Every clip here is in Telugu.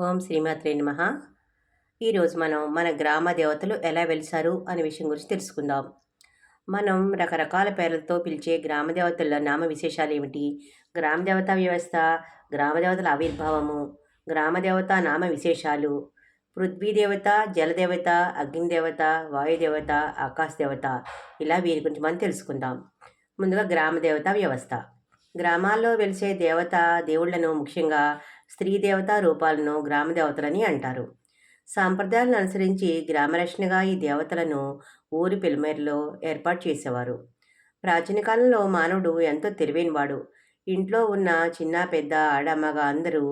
ఓం శ్రీమాత్రే నమ. ఈరోజు మనం మన గ్రామ దేవతలు ఎలా వెలిసారు అనే విషయం గురించి తెలుసుకుందాం. మనం రకరకాల పేర్లతో పిలిచే గ్రామ దేవతల నామ విశేషాలు ఏమిటి? గ్రామ దేవతా వ్యవస్థ గ్రామ దేవతల ఆవిర్భావము గ్రామ దేవత నామ విశేషాలు పృథ్వీ దేవత జలదేవత అగ్నిదేవత వాయుదేవత ఆకాశ దేవత ఇలా వీరి గురించి మనం తెలుసుకుందాం. ముందుగా గ్రామ దేవతా వ్యవస్థ. గ్రామాల్లో వెలిసే దేవత దేవుళ్ళను ముఖ్యంగా స్త్రీ దేవతా రూపాలను గ్రామ దేవతలని అంటారు. సాంప్రదాయాలను అనుసరించి గ్రామరక్షణగా ఈ దేవతలను ఊరి పిలిమేరలో ఏర్పాటు చేసేవారు. ప్రాచీన కాలంలో మానవుడు ఎంతో తెలివైనవాడు. ఇంట్లో ఉన్న చిన్న పెద్ద ఆడమ్మగా అందరూ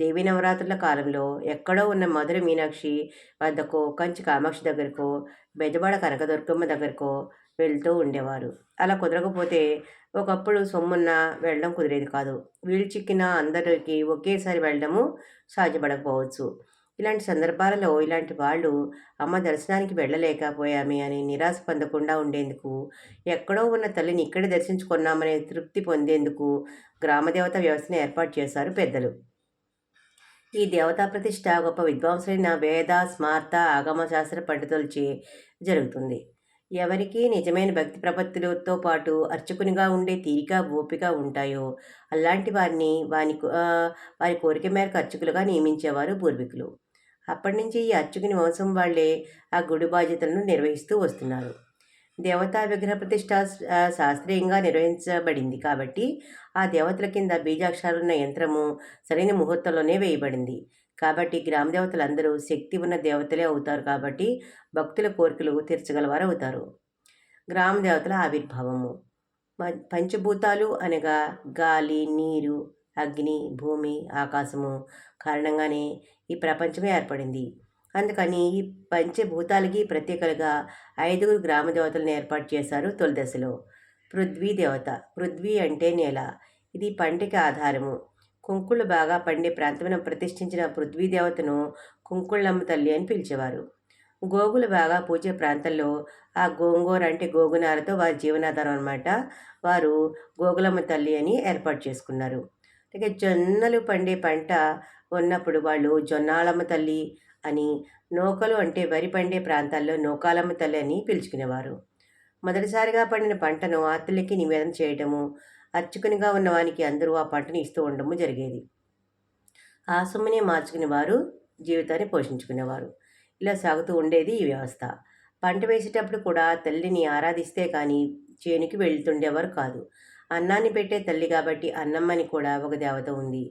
దేవీ నవరాత్రుల కాలంలో ఎక్కడో ఉన్న మధుర మీనాక్షి వద్దకో కంచి కామాక్షి దగ్గరకో బెజవాడ కనకదుర్గమ్మ దగ్గరకో వెళ్తూ ఉండేవారు. అలా కుదరకపోతే ఒకప్పుడు సొమ్మున్న వెళ్ళడం కుదిరేది కాదు. వీలు చిక్కిన అందరికీ ఒకేసారి వెళ్ళడము సాధ్యపడకపోవచ్చు. ఇలాంటి సందర్భాలలో ఇలాంటి వాళ్ళు అమ్మ దర్శనానికి వెళ్ళలేకపోయామే అని నిరాశ పొందకుండా ఉండేందుకు ఎక్కడో ఉన్న తల్లిని ఇక్కడే దర్శించుకున్నామనే తృప్తి పొందేందుకు గ్రామదేవత వ్యవస్థను ఏర్పాటు చేశారు పెద్దలు. ఈ దేవతా ప్రతిష్ట గొప్ప విద్వాంసులైన వేద స్మార్త ఆగమశాస్త్ర పండితులచే జరుగుతుంది. ఎవరికి నిజమైన భక్తి ప్రపత్తులతో పాటు అర్చకునిగా ఉండే తీరిక ఓపిక ఉంటాయో అలాంటి వారిని వారి వారి కోరిక మేరకు అర్చకులుగా నియమించేవారు పూర్వీకులు. అప్పటి నుంచి ఈ అర్చకుని వంశం వాళ్ళే ఆ గుడి బాధ్యతలను నిర్వహిస్తూ వస్తున్నారు. దేవతా విగ్రహ ప్రతిష్ట శాస్త్రీయంగా నిర్వహించబడింది కాబట్టి ఆ దేవతల కింద బీజాక్షరాలున్న యంత్రము సరైన ముహూర్తంలోనే వేయబడింది. కాబట్టి గ్రామ దేవతలందరూ శక్తి ఉన్న దేవతలే అవుతారు కాబట్టి భక్తుల కోరికలు తీర్చగలవారు అవుతారు. గ్రామ దేవతల ఆవిర్భావము. పంచభూతాలు అనగా గాలి నీరు అగ్ని భూమి ఆకాశము కారణంగానే ఈ ప్రపంచమే ఏర్పడింది. అందుకని ఈ పంచభూతాలకి ప్రత్యేకలుగా ఐదుగురు గ్రామ దేవతలను ఏర్పాటు చేశారు తొలి దశలో పృథ్వీ దేవత. పృథ్వీ అంటే నేల. ఇది పంటకి ఆధారము. కుంకుళ్ళు బాగా పండే ప్రాంతమున ప్రతిష్ఠించిన పృథ్వీదేవతను కుంకుళ్ళమ్మ తల్లి అని పిలిచేవారు. గోగులు బాగా పూజే ప్రాంతంలో ఆ గోంగూర అంటే గోగునారతో వారి జీవనాధారం అనమాట వారు గోగులమ్మ తల్లి అని ఏర్పాటు చేసుకున్నారు. అలాగే జొన్నలు పండే పంట ఉన్నప్పుడు వాళ్ళు జొన్నాలమ్మ తల్లి అని నూకలు అంటే వరి పండే ప్రాంతాల్లో నూకాలమ్మ తల్లి అని పిలుచుకునేవారు. మొదటిసారిగా పండిన పంటను ఆతులకి నివేదన చేయటము అర్చకునిగా ఉన్నవానికి అందరూ ఆ పంటను ఇస్తూ ఉండము జరిగేది. ఆ సొమ్మునే మార్చుకునే వారు జీవితాన్ని పోషించుకునేవారు. ఇలా సాగుతూ ఉండేది ఈ వ్యవస్థ. పంట వేసేటప్పుడు కూడా తల్లిని ఆరాధిస్తే కానీ చేనుకి వెళ్తుండేవారు కాదు. అన్నాన్ని పెట్టే తల్లి కాబట్టి అన్నమ్మని కూడా ఒక దేవత ఉంది.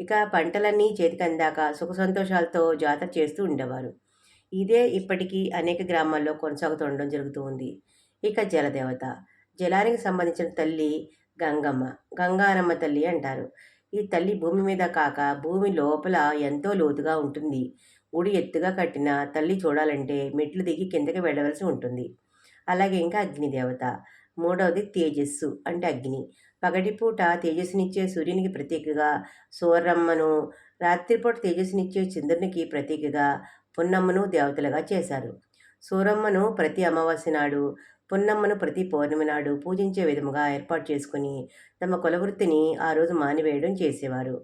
ఇక పంటలన్నీ చేతికి అందాక సుఖ సంతోషాలతో జాతర చేస్తూ ఉండేవారు. ఇదే ఇప్పటికీ అనేక గ్రామాల్లో కొనసాగుతుండడం జరుగుతూ ఉంది. ఇక జలదేవత. జలానికి సంబంధించిన తల్లి గంగమ్మ గంగారమ్మ తల్లి అంటారు. ఈ తల్లి భూమి మీద కాక భూమి లోపల ఎంతో లోతుగా ఉంటుంది. గుడి ఎత్తుగా కట్టిన తల్లి చూడాలంటే మెట్లు దిగి కిందకి వెళ్ళవలసి ఉంటుంది. అలాగే ఇంకా అగ్నిదేవత. మూడవది తేజస్సు అంటే అగ్ని. పగటిపూట తేజస్సునిచ్చే సూర్యునికి ప్రతీకగా సూరమ్మను రాత్రిపూట తేజస్సునిచ్చే చంద్రునికి ప్రతీకగా పున్నమ్మను దేవతలుగా చేశారు. సూరమ్మను ప్రతి అమావాస్య నాడు పున్నమ్మను ప్రతి పౌర్ణమి నాడు పూజించే విధముగా ఏర్పాటు చేసుకుని తమ కులవృత్తిని ఆ రోజు మానివేయడం చేసేవారు.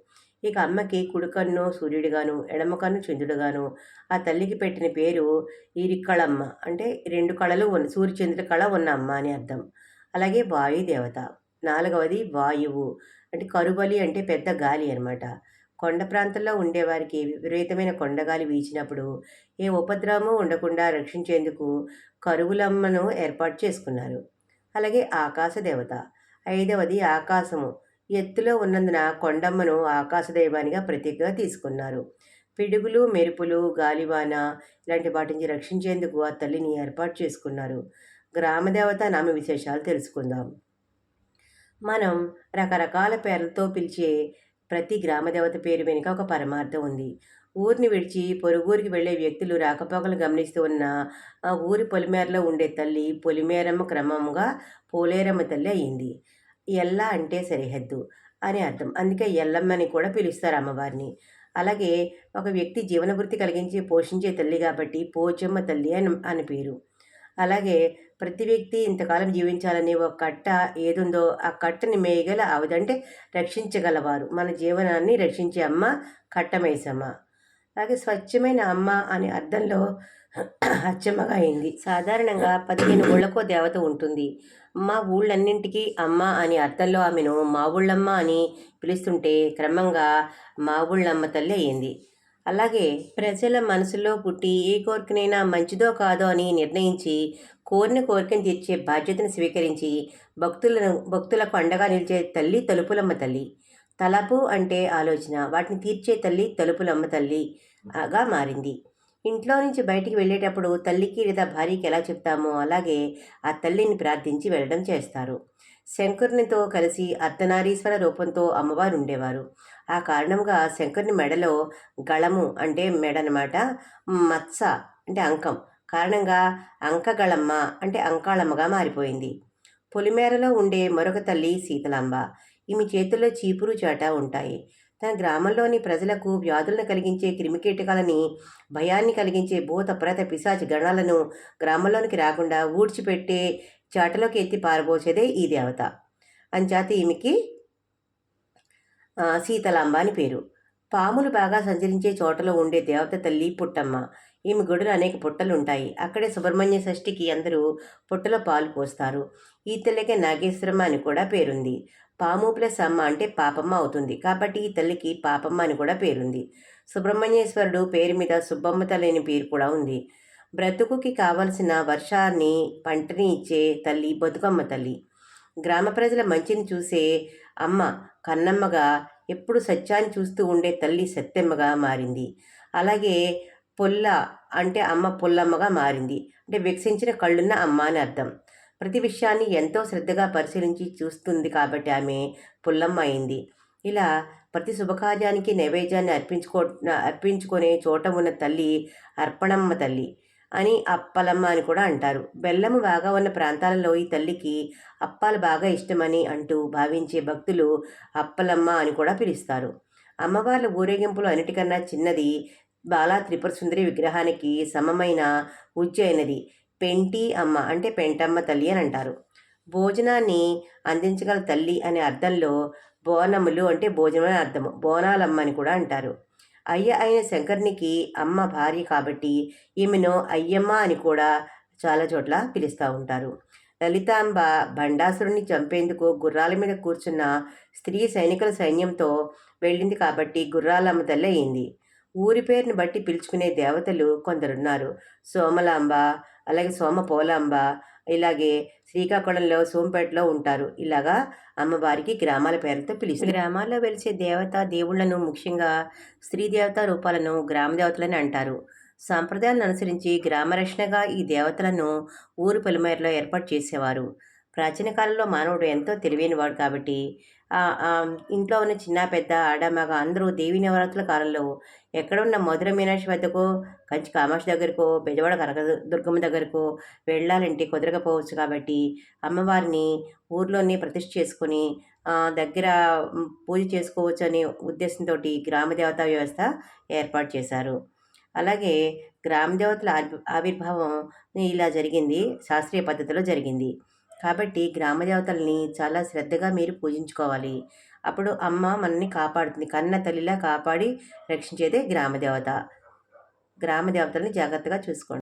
ఇక అమ్మకి కుడికన్ను సూర్యుడిగాను ఎడమకన్ను చంద్రుడుగాను ఆ తల్లికి పెట్టిన పేరు ఈరిక్కళమ్మ అంటే రెండు కళలు ఉన్న సూర్యచంద్రుడి కళ ఉన్న అమ్మ అని అర్థం. అలాగే వాయుదేవత. నాలుగవది వాయువు అంటే కరుబలి అంటే పెద్ద గాలి అనమాట కొండ ప్రాంతంలో ఉండేవారికి విపరీతమైన కొండగాలి వీచినప్పుడు ఏ ఉపద్రవము ఉండకుండా రక్షించేందుకు కరువులమ్మను ఏర్పాటు చేసుకున్నారు. అలాగే ఆకాశదేవత ఐదవది ఆకాశము. ఎత్తులో ఉన్నందున కొండమ్మను ఆకాశదైవానిగా ప్రతీకగా తీసుకున్నారు. పిడుగులు మెరుపులు గాలివాన ఇలాంటి వాటి నుంచి రక్షించేందుకు ఆ తల్లిని ఏర్పాటు చేసుకున్నారు. గ్రామదేవత నామ విశేషాలు తెలుసుకుందాం. మనం రకరకాల పేర్లతో పిలిచే ప్రతి గ్రామదేవత పేరు వెనుక ఒక పరమార్థం ఉంది. ఊరిని విడిచి పొరుగురికి వెళ్ళే వ్యక్తులు రాకపోకలు గమనిస్తూ ఉన్న ఆ ఊరి పొలిమేరలో ఉండే తల్లి పొలిమేరమ్మ క్రమంగా పోలేరమ్మ తల్లి అయింది. ఎల్ల అంటే సరిహద్దు అని అర్థం. అందుకే ఎల్లమ్మని కూడా పిలుస్తారు అమ్మవారిని. అలాగే ఒక వ్యక్తి జీవనవృత్తి కలిగించి పోషించే తల్లి కాబట్టి పోచమ్మ తల్లి అని అని పేరు. అలాగే ప్రతి వ్యక్తి ఇంతకాలం జీవించాలనే ఒక కట్ట ఏదుందో ఆ కట్టని మేయగల ఆవిదంటే రక్షించగలవారు. మన జీవనాన్ని రక్షించే అమ్మ కట్టమేసమ్మ. అలాగే స్వచ్ఛమైన అమ్మ అనే అర్థంలో అచ్చమ్మగా అయింది. సాధారణంగా పదిహేను ఊళ్ళకో దేవత ఉంటుంది. మా ఊళ్ళన్నింటికీ అమ్మ అని అర్థంలో ఆమెను మా ఊళ్ళమ్మ అని పిలుస్తుంటే క్రమంగా మా ఊళ్ళమ్మ తల్లి అయ్యింది అలాగే ప్రజల మనసులో పుట్టి ఏ కోరికనైనా మంచిదో కాదో అని నిర్ణయించి కోరిన కోరికను తీర్చే బాధ్యతను స్వీకరించి భక్తులను భక్తులకు అండగా నిలిచే తల్లి తలుపులమ్మ తల్లి. తలపు అంటే ఆలోచన వాటిని తీర్చే తల్లి తలుపులమ్మ తల్లి గా మారింది. ఇంట్లో నుంచి బయటికి వెళ్ళేటప్పుడు తల్లికి లేదా భార్యకి ఎలా చెప్తామో అలాగే ఆ తల్లిని ప్రార్థించి వెళ్ళడం చేస్తారు. శంకరునితో కలిసి అర్ధనారీశ్వర రూపంతో అమ్మవారు ఉండేవారు. ఆ కారణంగా శంకరుని మెడలో గళము అంటే మెడ అనమాట మత్స అంటే అంకం. కారణంగా అంకగళమ్మ అంటే అంకాళమ్మగా మారిపోయింది. పొలిమేరలో ఉండే మరొక తల్లి శీతలాంబ ఈమె చేతుల్లో చీపురు చాట ఉంటాయి. తన గ్రామంలోని ప్రజలకు వ్యాధులను కలిగించే క్రిమికీటకాలని భయాన్ని కలిగించే భూత ప్రేత పిశాచి గణాలను గ్రామంలోనికి రాకుండా ఊడ్చిపెట్టే చాటలోకి ఎత్తి పారబోసేదే ఈ దేవత. అంచేత ఈమెకి సీతలాంబ అని పేరు. పాములు బాగా సంచరించే చోటలో ఉండే దేవత తల్లి పుట్టమ్మ. ఈమె గుడిలో అనేక పుట్టలు ఉంటాయి అక్కడే సుబ్రహ్మణ్య షష్ఠికి అందరూ పుట్టలో పాలు పోస్తారు. ఈ తల్లికే నాగేశ్వరమ్మ అని కూడా పేరుంది. పాము ప్లస్ అమ్మ అంటే పాపమ్మ అవుతుంది. కాబట్టి ఈ తల్లికి పాపమ్మ అని కూడా పేరుంది. సుబ్రహ్మణ్యేశ్వరుడు పేరు మీద సుబ్బమ్మ తల్లి పేరు కూడా ఉంది. బ్రతుకుకి కావలసిన వర్షాన్ని పంటని ఇచ్చే తల్లి బతుకమ్మ తల్లి. గ్రామ ప్రజల మంచిని చూసే అమ్మ కన్నమ్మగా ఎప్పుడు సత్యాన్ని చూస్తూ ఉండే తల్లి సత్యమ్మగా మారింది. అలాగే పొల్ల అంటే అమ్మ పొల్లమ్మగా మారింది. అంటే వికసించిన కళ్ళున్న అమ్మ అని అర్థం. ప్రతి విషయాన్ని ఎంతో శ్రద్ధగా పరిశీలించి చూస్తుంది కాబట్టి ఆమె పుల్లమ్మ అయింది. ఇలా ప్రతి శుభకార్యానికి నైవేద్యాన్ని అర్పించుకో అర్పించుకునే చోట ఉన్న తల్లి అర్పణమ్మ తల్లి అని అప్పలమ్మ అని కూడా అంటారు. బెల్లము బాగా ఉన్న ప్రాంతాలలో ఈ తల్లికి అప్పాలు బాగా ఇష్టమని అంటూ భావించే భక్తులు అప్పలమ్మ అని కూడా పిలుస్తారు. అమ్మవార్ల ఊరేగింపులు అన్నిటికన్నా చిన్నది బాలా త్రిపుర సుందరి విగ్రహానికి సమమైన ఉజ్జయినది. పెంటి అమ్మ అంటే పెంటమ్మ తల్లి అని అంటారు. భోజనాన్ని అందించగల తల్లి అనే అర్థంలో బోనములు అంటే భోజనం అని అర్థము. బోనాలమ్మ అని కూడా అంటారు. అయ్య అయిన శంకర్నికి అమ్మ భార్య కాబట్టి ఈమెను అయ్యమ్మ అని కూడా చాలా చోట్ల పిలుస్తూ ఉంటారు. లలితాంబ బండాసురుని చంపేందుకు గుర్రాల మీద కూర్చున్న స్త్రీ సైనికుల సైన్యంతో వెళ్ళింది కాబట్టి గుర్రాలమ్మ తల్లి అయింది. ఊరి పేరుని బట్టి పిలుచుకునే దేవతలు కొందరున్నారు. సోమలాంబ అలాగే సోమ పోలాంబ ఇలాగే శ్రీకాకుళంలో సోంపేటలో ఉంటారు. ఇలాగా అమ్మవారికి గ్రామాల పేరుతో పిలుస్తారు. గ్రామాల్లో వెలిసే దేవత దేవుళ్ళను ముఖ్యంగా స్త్రీ దేవత రూపాలను గ్రామ దేవతలని అంటారు. సాంప్రదాయాలను అనుసరించి గ్రామరక్షణగా ఈ దేవతలను ఊరు పొలిమేరలో ఏర్పాటు చేసేవారు. ప్రాచీన కాలంలో మానవుడు ఎంతో తెలివైనవాడు కాబట్టి ఇంట్లో ఉన్న చిన్న పెద్ద ఆడమగ అందరూ దేవి నవరాత్రుల కాలంలో ఎక్కడున్న మధుర మీనాక్షి వద్దకో కంచి కామాక్షి దగ్గరకో బెజవాడ కరక దుర్గమ్మ దగ్గరకో వెళ్ళాలంటే కుదరకపోవచ్చు కాబట్టి అమ్మవారిని ఊర్లోనే ప్రతిష్ఠ చేసుకొని దగ్గర పూజ చేసుకోవచ్చు అనే ఉద్దేశంతో గ్రామ దేవతా వ్యవస్థ ఏర్పాటు చేశారు. అలాగే గ్రామ దేవతల ఆవిర్భావం ఇలా జరిగింది శాస్త్రీయ పద్ధతిలో జరిగింది. కాబట్టి గ్రామ దేవతల్ని చాలా శ్రద్ధగా మీరు పూజించుకోవాలి. అప్పుడు అమ్మ మనల్ని కాపాడుతుంది. కన్న తల్లిలా కాపాడి రక్షించేదే గ్రామ దేవత గ్రామ దేవతల్ని జాగ్రత్తగా చూసుకోండి.